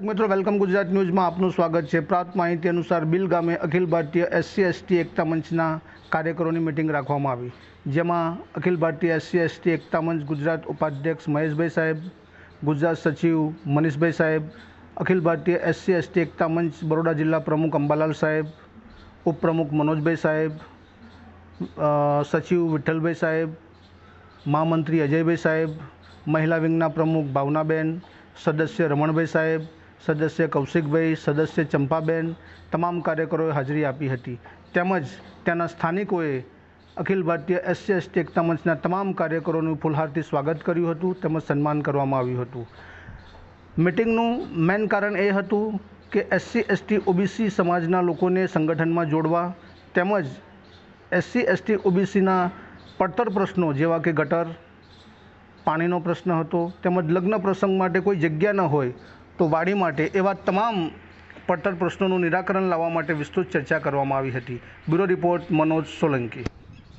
મિત્રો, વેલકમ ગુજરાત ન્યૂઝમાં આપનું સ્વાગત છે. પ્રાપ્ત માહિતી અનુસાર બિલ ગામે અખિલ ભારતીય એસસી એસટી એકતા મંચના કાર્યકરોની મિટિંગ રાખવામાં આવી, જેમાં અખિલ ભારતીય એસસી એસટી એકતા મંચ ગુજરાત ઉપાધ્યક્ષ મહેશભાઈ સાહેબ, ગુજરાત સચિવ મનીષભાઈ સાહેબ, અખિલ ભારતીય એસસી એસટી એકતા મંચ બરોડા જિલ્લા પ્રમુખ અંબાલાલ સાહેબ, ઉપપ્રમુખ મનોજભાઈ સાહેબ સચિવ વિઠ્ઠલભાઈ સાહેબ, મહામંત્રી અજયભાઈ સાહેબ, મહિલા વિંગના પ્રમુખ ભાવનાબેન, સદસ્ય રમણભાઈ સાહેબ સદસ્ય કૌશિકભાઈ, સદસ્ય ચંપાબેન તમામ કાર્યકરોએ હાજરી આપી હતી. તેમજ ત્યાંના સ્થાનિકોએ અખિલ ભારતીય એસસી એસટી એકતા મંચના તમામ કાર્યકરોનું ફૂલહારથી સ્વાગત કર્યું હતું તેમજ સન્માન કરવામાં આવ્યું હતું. મિટિંગનું મેઇન કારણ એ હતું કે એસસી, એસટી, ઓબીસી સમાજના લોકોને સંગઠનમાં જોડવા તેમજ એસસી, એસટી, ઓબીસીના પડતર પ્રશ્નો જેવા કે ગટર, પાણીનો પ્રશ્ન હતો તેમજ લગ્ન પ્રસંગ માટે કોઈ જગ્યા ન હોય તો વાડી માટે એવા તમામ પડતર પ્રશ્નોનું નિરાકરણ લાવવા માટે વિસ્તૃત ચર્ચા કરવામાં આવી હતી. Bureau report Manoj Solanki.